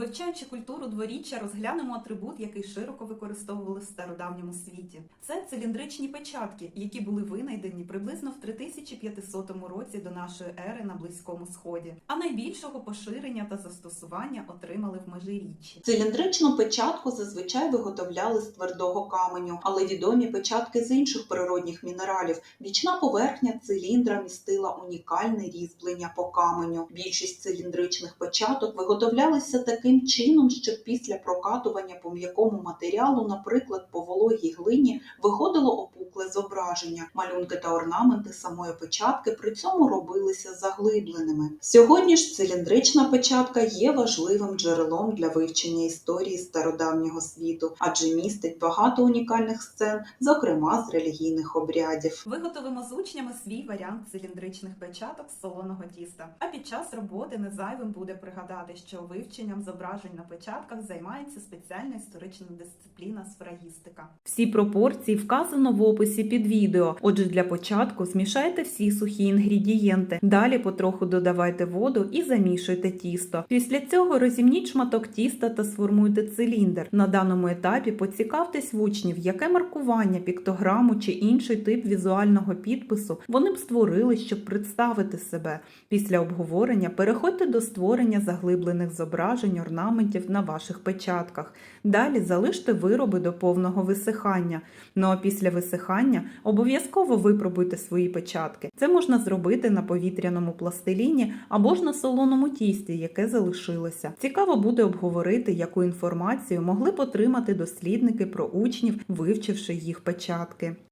Вивчаючи культуру дворіччя, розглянемо атрибут, який широко використовували в стародавньому світі. Це циліндричні печатки, які були винайдені приблизно в 3500 році до нашої ери на Близькому Сході. А найбільшого поширення та застосування отримали в межиріччі. Циліндричну печатку зазвичай виготовляли з твердого каменю, але відомі печатки з інших природних мінералів. Бічна поверхня циліндра містила унікальне різьблення по каменю. Більшість циліндричних печаток виготовлялися таким чином, що після прокатування по м'якому матеріалу, наприклад, по вологій глині, виходило опукле зображення. Малюнки та орнаменти самої печатки при цьому робилися заглибленими. Сьогодні ж циліндрична печатка є важливим джерелом для вивчення історії стародавнього світу, адже містить багато унікальних сцен, зокрема з релігійних обрядів. Виготовимо з учнями свій варіант циліндричних печаток солоного тіста. А під час роботи не зайвим буде пригадати, що вивченням зображень на печатках займається спеціальна історична дисципліна сфрагістика. Всі пропорції вказано в описі під відео. Отже, для початку змішайте всі сухі інгредієнти. Далі потроху додавайте воду і замішуйте тісто. Після цього розімніть шматок тіста та сформуйте циліндр. На даному етапі поцікавтесь в учнів, яке маркування, піктограму чи інший тип візуального підпису вони б створили, щоб представити себе. Після обговорення переходьте до створення заглиблених зображень орнаментів на ваших печатках. Далі залиште вироби до повного висихання. Ну а після висихання обов'язково випробуйте свої печатки. Це можна зробити на повітряному пластиліні або ж на солоному тісті, яке залишилося. Цікаво буде обговорити, яку інформацію могли б отримати дослідники про учнів, вивчивши їх печатки.